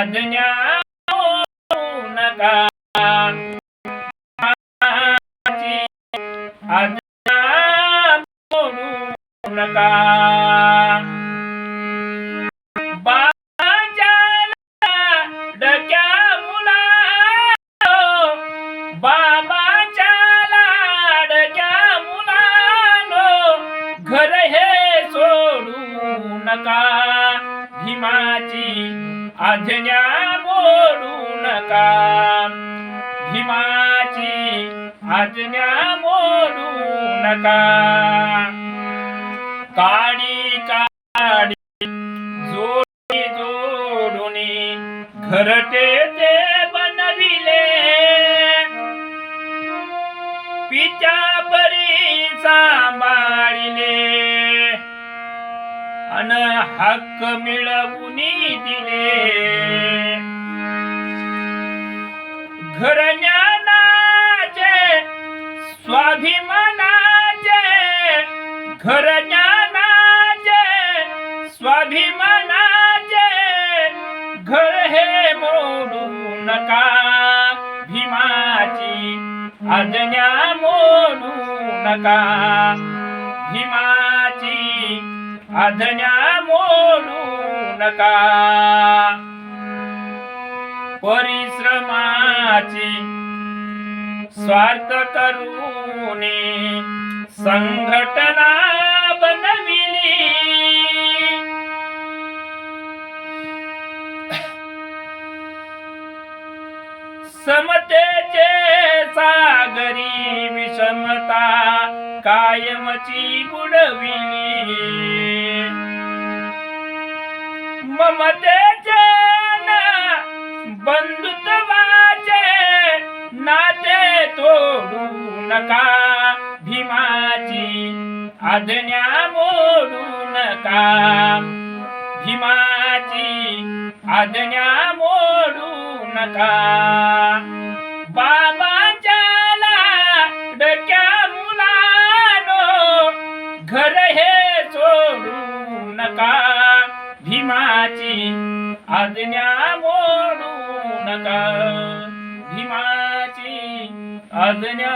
आज्ञा मोडू नका. माझी आज्ञा मोडू नका. घर हे सोडू नका. भीमाची आज्ञा बोलू नका भीमाची आज्ञा बोलू नका काडी काडी जोडी जोडुनी घरटे ते बनविले। पित्या परी सांभाळिले अन हक्क मिळवून दिले. घरज्ञानाचे स्वाभिमानाचे घरज्ञानाचे स्वाभिमानाचे घर हे मोडू नका भीमाची आज्ञा मोडू नका. भीमा आज्ञा मोडू नका. परिश्रमाची स्वार्थ करूने संघटना बनविली. समतेचे सागरी विषमता कायमची बुडविली. ममतेचे ना बंधुत्वाचे नाते तोडू नका. भीमाची आज्ञा मोडू नका. भीमाची आज्ञा मोडू नका. बाबाच्या आज्ञा मोडू नका भीमाची आज्ञा